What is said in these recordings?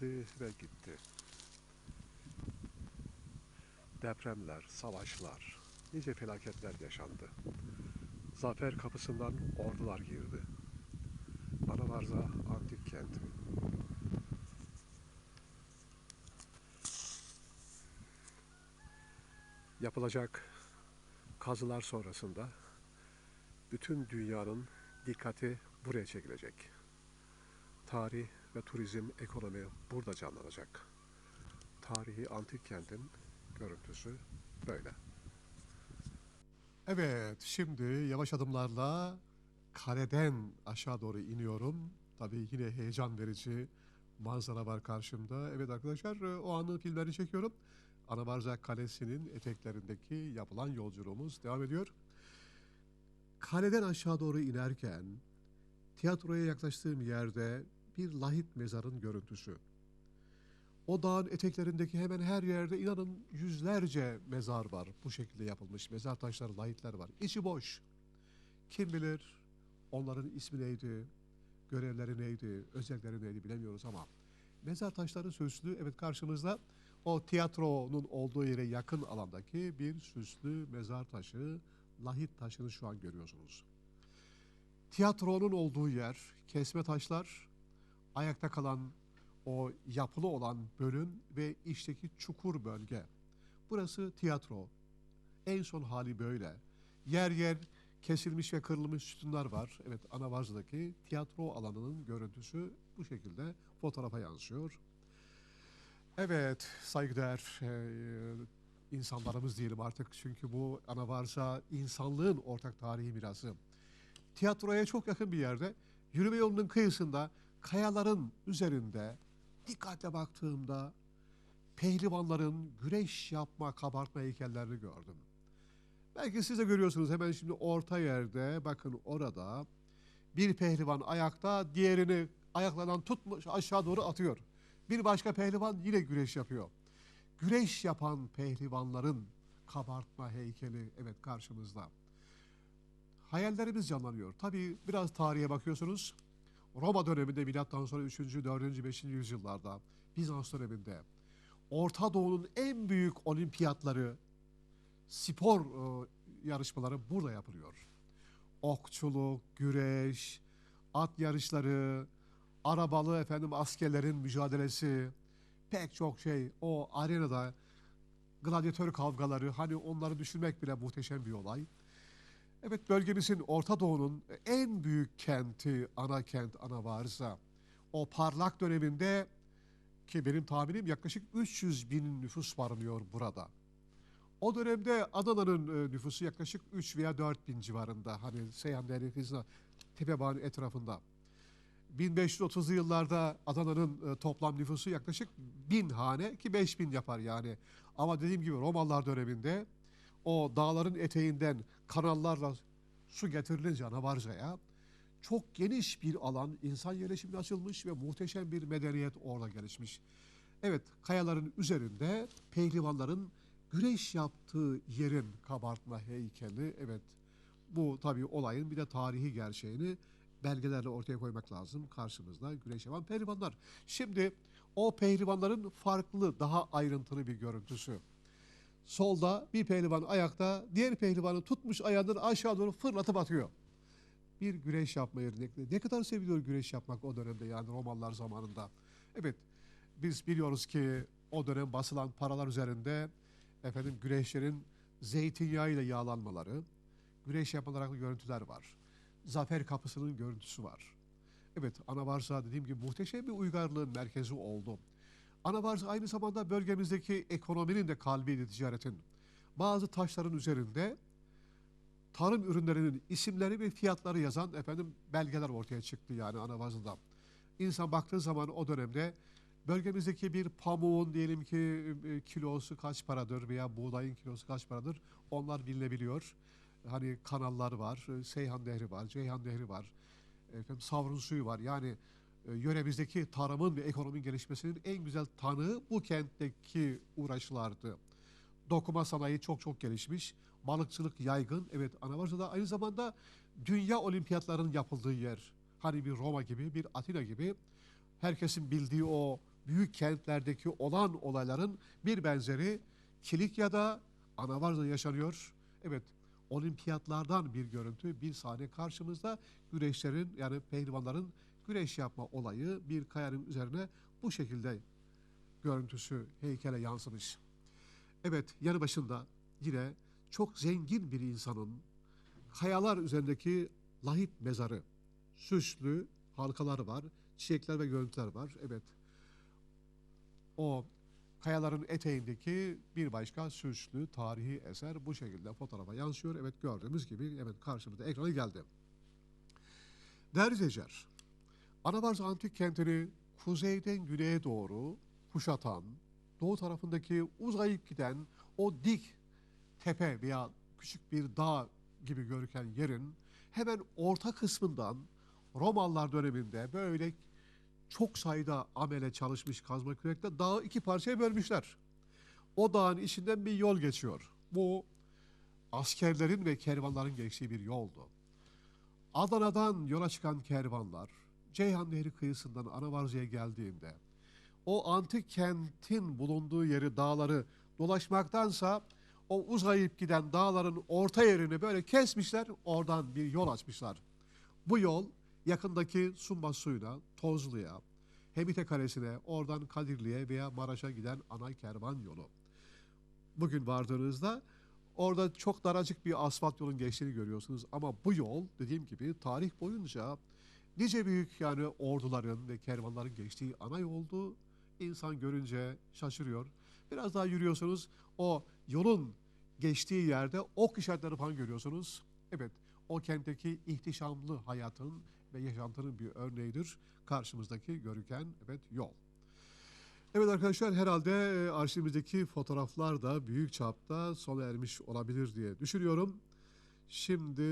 geldi ve gitti. Depremler, savaşlar, nice felaketler yaşandı. Zafer kapısından ordular girdi. Anavarza antik kenti. Yapılacak kazılar sonrasında bütün dünyanın dikkati buraya çekilecek. Tarih ve turizm, ekonomi burada canlanacak. Tarihi antik kentin görüntüsü böyle. Evet, şimdi yavaş adımlarla kaleden aşağı doğru iniyorum. Tabii yine heyecan verici manzara var karşımda. Evet arkadaşlar, o anın filmlerini çekiyorum. Anabarza Kalesi'nin eteklerindeki yapılan yolculuğumuz devam ediyor. Kaleden aşağı doğru inerken tiyatroya yaklaştığım yerde bir lahit mezarın görüntüsü. O dağın eteklerindeki hemen her yerde inanın yüzlerce mezar var. Bu şekilde yapılmış mezar taşları, lahitler var. İçi boş. Kim bilir onların ismi neydi, görevleri neydi, özellikleri neydi bilemiyoruz ama mezar taşları süslü. Evet karşımızda o tiyatronun olduğu yere yakın alandaki bir süslü mezar taşı, lahit taşını şu an görüyorsunuz. Tiyatronun olduğu yer, kesme taşlar, ayakta kalan o yapılı olan bölüm ve içteki çukur bölge. Burası tiyatro. En son hali böyle. Yer yer kesilmiş ve kırılmış sütunlar var. Evet Anavarza'daki tiyatro alanının görüntüsü bu şekilde fotoğrafa yansıyor. Evet saygıdeğer eee, insanlarımız diyelim artık çünkü bu Anavarza insanlığın ortak tarihi mirası. Tiyatroya çok yakın bir yerde yürüme yolunun kıyısında kayaların üzerinde dikkatle baktığımda pehlivanların güreş yapma kabartma heykellerini gördüm. Belki siz de görüyorsunuz hemen şimdi orta yerde bakın orada bir pehlivan ayakta diğerini ayaklarından tutmuş aşağı doğru atıyor. Bir başka pehlivan yine güreş yapıyor. Güreş yapan pehlivanların kabartma heykeli evet karşımızda. Hayallerimiz canlanıyor. Tabii biraz tarihe bakıyorsunuz. Roma döneminde milattan sonra 3. 4. 5. yüzyıllarda Bizans döneminde Orta Doğu'nun en büyük olimpiyatları spor e, yarışmaları burada yapılıyor. Okçuluk, güreş, at yarışları, arabalı efendim askerlerin mücadelesi, pek çok şey o arenada gladyatör kavgaları hani onları düşünmek bile muhteşem bir olay. Evet bölgemizin Orta Doğu'nun en büyük kenti, ana kent, ana varsa o parlak döneminde ki benim tahminim yaklaşık 300 bin nüfus barınıyor burada. O dönemde Adana'nın e, nüfusu yaklaşık 3 veya 4 bin civarında. Hani Seyhan kıyısına Tepebağ'ın etrafında. 1530'lu yıllarda Adana'nın e, toplam nüfusu yaklaşık bin hane ki 5000 yapar yani. Ama dediğim gibi Romalılar döneminde o dağların eteğinden kanallarla su getirilince Anavarca'ya çok geniş bir alan insan yerleşimine açılmış ve muhteşem bir medeniyet orada gelişmiş. Evet kayaların üzerinde pehlivanların güreş yaptığı yerin kabartma heykeli evet bu tabii olayın bir de tarihi gerçeğini belgelerle ortaya koymak lazım. Karşımızda güreş yapan pehlivanlar. Şimdi o pehlivanların farklı daha ayrıntılı bir görüntüsü. Solda bir pehlivan ayakta, diğer pehlivanı tutmuş ayağından aşağı doğru fırlatıp atıyor. Bir güreş yapma yerine. Ne kadar seviliyor güreş yapmak o dönemde yani Romalılar zamanında. Evet, biz biliyoruz ki o dönem basılan paralar üzerinde efendim güreşlerin zeytinyağıyla yağlanmaları, güreş yapılarak görüntüler var. Zafer kapısının görüntüsü var. Evet, Anavarsa dediğim gibi muhteşem bir uygarlığın merkezi oldu. Anavarsa aynı zamanda bölgemizdeki ekonominin de kalbiydi ticaretin. Bazı taşların üzerinde tarım ürünlerinin isimleri ve fiyatları yazan efendim belgeler ortaya çıktı yani Anavarza'da. İnsan baktığı zaman o dönemde bölgemizdeki bir pamuğun diyelim ki e, kilosu kaç paradır veya buğdayın kilosu kaç paradır onlar bilinebiliyor. Hani kanallar var, e, Seyhan Nehri var, Ceyhan Nehri var, efendim, Savrun suyu var. Yani yöremizdeki tarımın ve ekonominin gelişmesinin en güzel tanığı bu kentteki uğraşlardı. Dokuma sanayi çok çok gelişmiş. Balıkçılık yaygın. Evet Anavarca'da aynı zamanda dünya olimpiyatlarının yapıldığı yer. Hani bir Roma gibi, bir Atina gibi. Herkesin bildiği o büyük kentlerdeki olan olayların bir benzeri Kilikya'da, Anavarza'da yaşanıyor. Evet, olimpiyatlardan bir görüntü, bir sahne karşımızda güreşlerin yani pehlivanların güreş yapma olayı bir kayanın üzerine bu şekilde görüntüsü heykele yansımış. Evet, yanı başında yine çok zengin bir insanın kayalar üzerindeki lahit mezarı, süslü halkalar var, çiçekler ve görüntüler var. Evet, o kayaların eteğindeki bir başka süslü tarihi eser bu şekilde fotoğrafa yansıyor. Evet gördüğümüz gibi evet karşımıza ekrana geldi. Değerli Anabarz Antik Kenti'ni kuzeyden güneye doğru kuşatan, doğu tarafındaki uzayıp giden o dik tepe veya küçük bir dağ gibi görüken yerin hemen orta kısmından Romalılar döneminde böyle çok sayıda amele çalışmış kazma kürekle dağı iki parçaya bölmüşler. O dağın içinden bir yol geçiyor. Bu askerlerin ve kervanların geçtiği bir yoldu. Adana'dan yola çıkan kervanlar Ceyhan Nehri kıyısından Anavarca'ya geldiğinde o antik kentin bulunduğu yeri dağları dolaşmaktansa o uzayıp giden dağların orta yerini böyle kesmişler oradan bir yol açmışlar. Bu yol yakındaki Sumba suyuna, Tozlu'ya, Hemite Kalesi'ne, oradan Kadirli'ye veya Maraş'a giden ana kervan yolu. Bugün vardığınızda orada çok daracık bir asfalt yolun geçtiğini görüyorsunuz. Ama bu yol dediğim gibi tarih boyunca nice büyük yani orduların ve kervanların geçtiği ana yoldu. İnsan görünce şaşırıyor. Biraz daha yürüyorsunuz o yolun geçtiği yerde ok işaretleri falan görüyorsunuz. Evet o kentteki ihtişamlı hayatın ve yaşantının bir örneğidir. Karşımızdaki görüken evet yol. Evet arkadaşlar herhalde e, arşivimizdeki fotoğraflar da büyük çapta sona ermiş olabilir diye düşünüyorum. Şimdi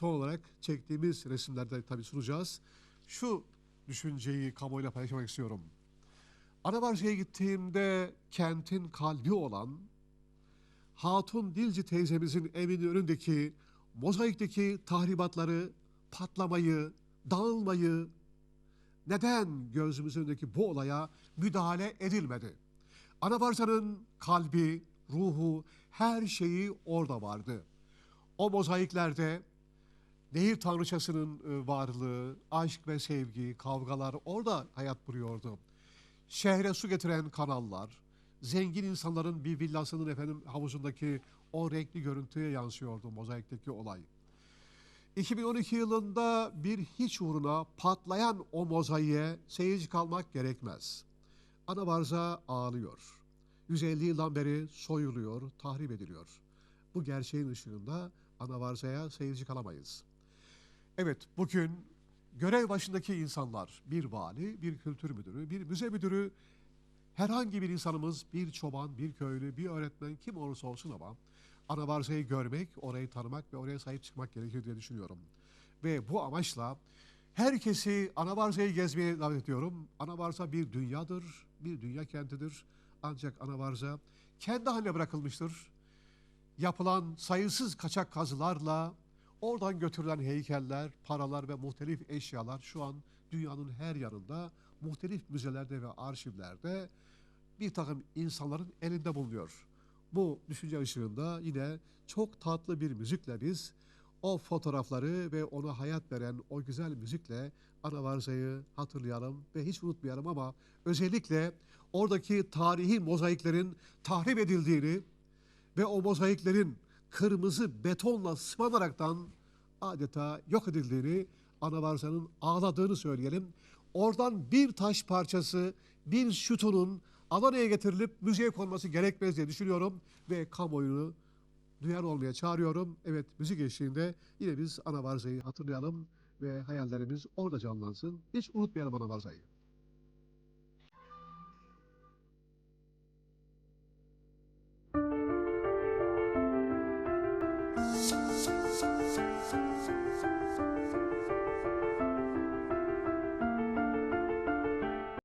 son olarak çektiğimiz resimlerde tabii sunacağız. Şu düşünceyi kamuoyuyla paylaşmak istiyorum. Anavarca'ya gittiğimde kentin kalbi olan Hatun Dilci teyzemizin evinin önündeki mozaikteki tahribatları, patlamayı, dağılmayı neden gözümüzün önündeki bu olaya müdahale edilmedi? Anavarca'nın kalbi, ruhu, her şeyi orada vardı. O mozaiklerde nehir tanrıçasının e, varlığı, aşk ve sevgi, kavgalar orada hayat buluyordu. Şehre su getiren kanallar, zengin insanların bir villasının efendim havuzundaki o renkli görüntüye yansıyordu mozaikteki olay. 2012 yılında bir hiç uğruna patlayan o mozaiğe seyirci kalmak gerekmez. Anavarza ağlıyor. 150 yıldan beri soyuluyor, tahrip ediliyor. Bu gerçeğin ışığında Anavarza'ya seyirci kalamayız. Evet, bugün görev başındaki insanlar, bir vali, bir kültür müdürü, bir müze müdürü, herhangi bir insanımız, bir çoban, bir köylü, bir öğretmen, kim olursa olsun ama Anavarza'yı görmek, orayı tanımak ve oraya sahip çıkmak gerekir diye düşünüyorum. Ve bu amaçla herkesi Anavarza'yı gezmeye davet ediyorum. Anavarza bir dünyadır, bir dünya kentidir. Ancak Anavarza kendi haline bırakılmıştır. Yapılan sayısız kaçak kazılarla oradan götürülen heykeller, paralar ve muhtelif eşyalar şu an dünyanın her yanında muhtelif müzelerde ve arşivlerde bir takım insanların elinde bulunuyor. Bu düşünce ışığında yine çok tatlı bir müzikle biz o fotoğrafları ve ona hayat veren o güzel müzikle Anavarza'yı hatırlayalım ve hiç unutmayalım ama özellikle oradaki tarihi mozaiklerin tahrip edildiğini ve o mozaiklerin kırmızı betonla sıvanaraktan adeta yok edildiğini, Anavarza'nın ağladığını söyleyelim. Oradan bir taş parçası, bir sütunun Adana'ya getirilip müzeye konması gerekmez diye düşünüyorum ve kamuoyunu duyar olmaya çağırıyorum. Evet müzik eşliğinde yine biz Anavarza'yı hatırlayalım ve hayallerimiz orada canlansın. Hiç unutmayalım Anavarza'yı.